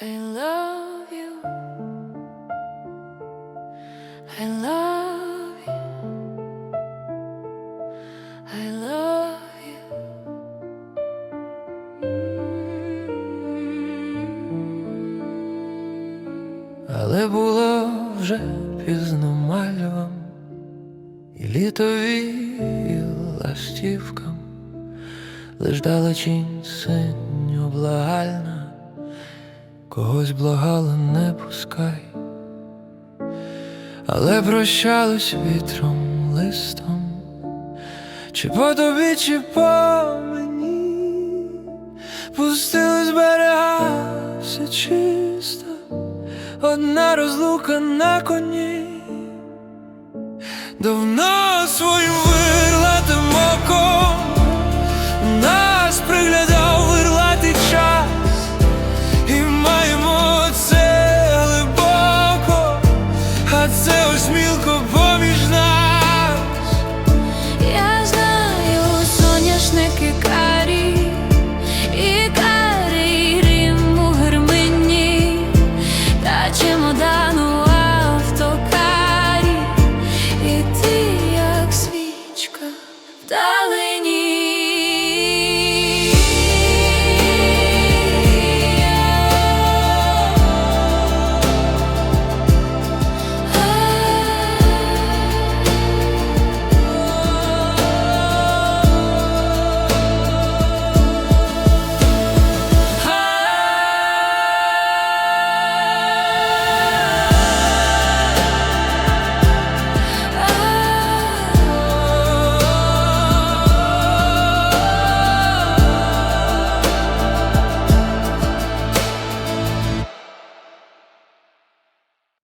I love you. I love you. I love you. Але було вже пізно і літові ластівкам, лиш далечінь синьо благальна, когось благала, не пускай, але прощались вітром листом, чи по тобі, чи по мені, пустили з берега все чисто. Одна розлука на коні, давно свою make it clear.